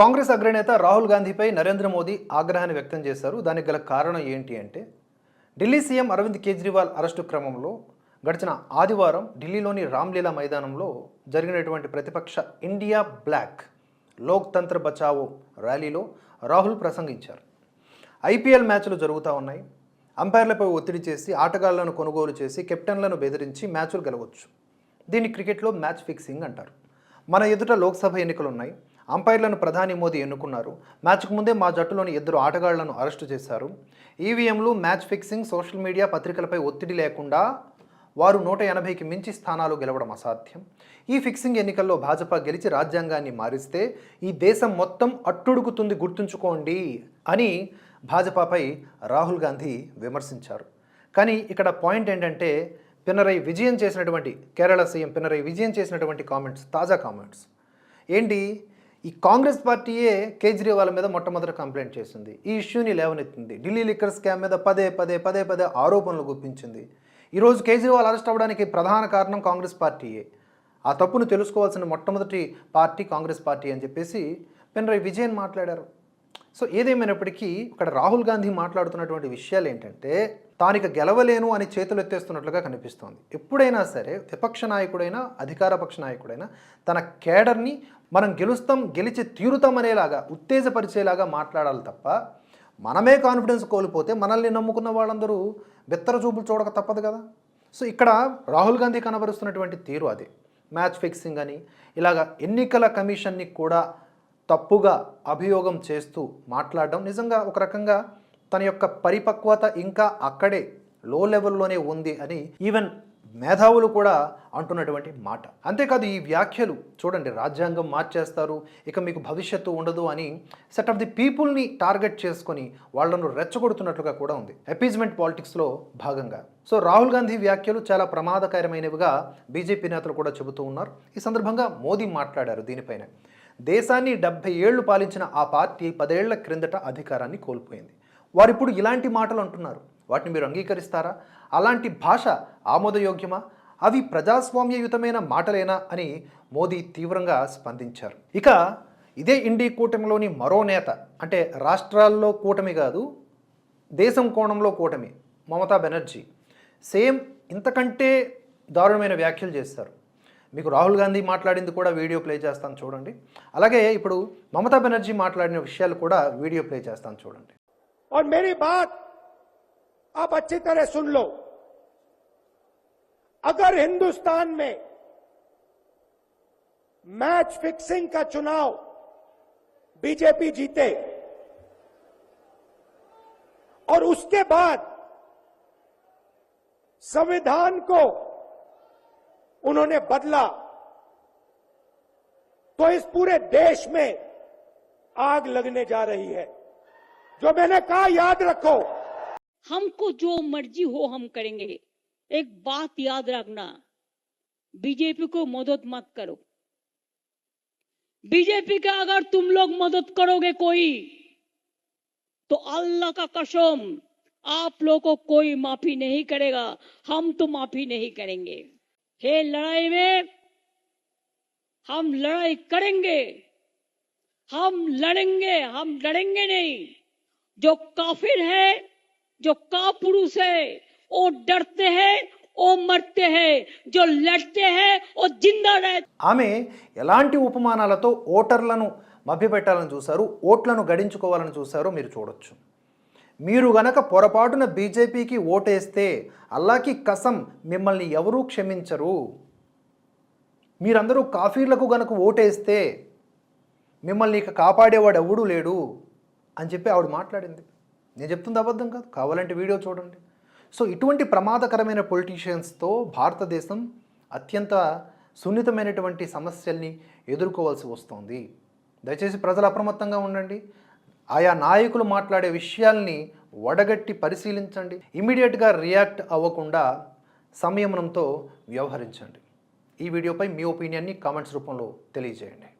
కాంగ్రెస్ అగ్రనేత రాహుల్ గాంధీపై నరేంద్ర మోదీ ఆగ్రహాన్ని వ్యక్తం చేశారు. దానికి గల కారణం ఏంటి అంటే ఢిల్లీ సీఎం అరవింద్ కేజ్రీవాల్ అరెస్టు క్రమంలో గడిచిన ఆదివారం ఢిల్లీలోని రామ్లీలా మైదానంలో జరిగినటువంటి ప్రతిపక్ష ఇండియా బ్లాక్ లోక్తంత్ర బచావో ర్యాలీలో రాహుల్ ప్రసంగించారు. ఐపీఎల్ మ్యాచ్లు జరుగుతూ ఉన్నాయి. అంపైర్లపై ఒత్తిడి చేసి ఆటగాళ్ళను కొనుగోలు చేసి కెప్టెన్లను బెదిరించి మ్యాచ్లు గెలవచ్చు. దీన్ని క్రికెట్లో మ్యాచ్ ఫిక్సింగ్ అంటారు. మన ఎదుట లోక్సభ ఎన్నికలు ఉన్నాయి అంపైర్లను ప్రధాని మోదీ ఎన్నుకున్నారు. మ్యాచ్కు ముందే మా జట్టులోని ఇద్దరు ఆటగాళ్ళను అరెస్టు చేశారు. ఈవీఎంలు మ్యాచ్ ఫిక్సింగ్ సోషల్ మీడియా పత్రికలపై ఒత్తిడి లేకుండా వారు నూట ఎనభైకి మించి స్థానాలు గెలవడం అసాధ్యం. ఈ ఫిక్సింగ్ ఎన్నికల్లో భాజపా గెలిచి రాజ్యాంగాన్ని మారిస్తే ఈ దేశం మొత్తం అట్టుడుగుతుంది గుర్తుంచుకోండి అని భాజపాపై రాహుల్ గాంధీ విమర్శించారు. కానీ ఇక్కడ పాయింట్ ఏంటంటే పినరై విజయం చేసినటువంటి కేరళ సీఎం పినరై విజయం చేసినటువంటి కామెంట్స్ తాజా కామెంట్స్. ఏంటి? ఈ కాంగ్రెస్ పార్టీయే కేజ్రీవాల్ మీద మొట్టమొదటి కంప్లైంట్ చేసింది. ఈ ఇష్యూని లేవనెత్తింది. ఢిల్లీ లిక్కర్ స్కామ్ మీద పదే పదే పదే పదే ఆరోపణలు గుప్పించింది. ఈరోజు కేజ్రీవాల్ అరెస్ట్ అవ్వడానికి ప్రధాన కారణం కాంగ్రెస్ పార్టీయే. ఆ తప్పును తెలుసుకోవాల్సిన మొట్టమొదటి పార్టీ కాంగ్రెస్ పార్టీ అని చెప్పేసి పినరై విజయన్ మాట్లాడారు. సో ఏదేమైనప్పటికీ ఇక్కడ రాహుల్ గాంధీ మాట్లాడుతున్నటువంటి విషయాలు ఏంటంటే తానిక గెలవలేను అని చేతులు ఎత్తేస్తున్నట్లుగా కనిపిస్తోంది. ఎప్పుడైనా సరే విపక్ష నాయకుడైనా అధికార పక్ష నాయకుడైనా తన కేడర్ని మనం గెలుస్తాం గెలిచి తీరుతాం అనేలాగా ఉత్తేజపరిచేలాగా మాట్లాడాలి తప్ప మనమే కాన్ఫిడెన్స్ కోల్పోతే మనల్ని నమ్ముకున్న వాళ్ళందరూ బెత్తర చూపులు చూడక తప్పదు కదా. సో ఇక్కడ రాహుల్ గాంధీ కనబరుస్తున్నటువంటి తీరు అదే. మ్యాచ్ ఫిక్సింగ్ అని ఇలాగ ఎన్నికల కమిషన్ని కూడా తప్పుగా అభియోగం చేస్తూ మాట్లాడడం నిజంగా ఒక రకంగా తన యొక్క పరిపక్వత ఇంకా అక్కడే లో లెవెల్లోనే ఉంది అని ఈవెన్ మేధావులు కూడా అంటున్నటువంటి మాట. అంతేకాదు ఈ వ్యాఖ్యలు చూడండి రాజ్యాంగం మార్చేస్తారు ఇక మీకు భవిష్యత్తు ఉండదు అని సెట్ ఆఫ్ ది పీపుల్ని టార్గెట్ చేసుకొని వాళ్ళను రెచ్చగొడుతున్నట్లుగా కూడా ఉంది. అపీజ్మెంట్ పాలిటిక్స్లో భాగంగా. సో రాహుల్ గాంధీ వ్యాఖ్యలు చాలా ప్రమాదకరమైనవిగా బీజేపీ నేతలు కూడా చెబుతూ ఉన్నారు. ఈ సందర్భంగా మోదీ మాట్లాడారు దీనిపైన. దేశాన్ని డెబ్బై ఏళ్ళు పాలించిన ఆ పార్టీ పదేళ్ళ క్రిందట అధికారాన్ని కోల్పోయింది. వారిప్పుడు ఇలాంటి మాటలు అంటున్నారు. వాటిని మీరు అంగీకరిస్తారా? అలాంటి భాష ఆమోదయోగ్యమా? అవి ప్రజాస్వామ్యయుతమైన మాటలేనా? అని మోదీ తీవ్రంగా స్పందించారు. ఇక ఇదే ఇండి కూటమిలోని మరో నేత అంటే రాష్ట్రాల్లో కూటమి కాదు దేశం కోణంలో కూటమి మమతా బెనర్జీ. సేమ్ ఇంతకంటే దారుణమైన వ్యాఖ్యలు చేస్తారు. మీకు రాహుల్ గాంధీ మాట్లాడింది కూడా వీడియో ప్లే చేస్తాను చూడండి అలాగే ఇప్పుడు మమతా బెనర్జీ మాట్లాడిన విషయాలు కూడా వీడియో ప్లే చేస్తాను చూడండి और मेरी बात आप अच्छी तरह सुन लो अगर हिंदुस्तान में मैच फिक्सिंग का चुनाव बीजेपी जीते और उसके बाद संविधान को उन्होंने बदला। तो इस पूरे देश में आग लगने जा रही है। जो मैंने कहा, याद रखो। हमको जो मर्ज़ी हो, हम करेंगे। एक बात याद रखना, बीजेपी को मदद मत करो। बीजेपी का अगर तुम लोग मदद करोगे कोई तो अल्लाह का कसम, आप लोग को कोई माफ़ी नहीं करेगा। हम तो माफ़ी नहीं करेंगे। हे लड़ाई में हम लड़ाई करेंगे हम लड़ेंगे हम लड़ेंगे नहीं जो काफिर है जो कापुरुष है वो डरते हैं वो मरते हैं जो लड़ते हैं वो जिंदा रहते ఆమె ఎలాంటి ఉపమానాలతో ఓటర్లను మభ్యపెట్టాలని చూశారు ఓట్లను గడించుకోవాలని చూశారో మీరు చూడొచ్చు మీరు గనక పొరపాటున బీజేపీకి ఓటేస్తే అల్లాకి కసం మిమ్మల్ని ఎవరూ క్షమించరు. మీరందరూ కాఫీలకు గనక ఓటేస్తే మిమ్మల్ని ఇక కాపాడేవాడు ఎవడూ లేడు అని చెప్పి ఆవిడ మాట్లాడింది. నేను చెప్తుంది అబద్ధం కాదు కావాలంటే వీడియో చూడండి. సో ఇటువంటి ప్రమాదకరమైన పొలిటీషియన్స్తో భారతదేశం అత్యంత సున్నితమైనటువంటి సమస్యల్ని ఎదుర్కోవాల్సి వస్తుంది. దయచేసి ప్రజలు అప్రమత్తంగా ఉండండి. ఆయా నాయకులు మాట్లాడే విషయాల్ని వడగట్టి పరిశీలించండి. ఇమీడియట్గా రియాక్ట్ అవ్వకుండా సంయమనంతో వ్యవహరించండి. ఈ వీడియోపై మీ ఒపీనియన్ని కామెంట్స్ రూపంలో తెలియజేయండి.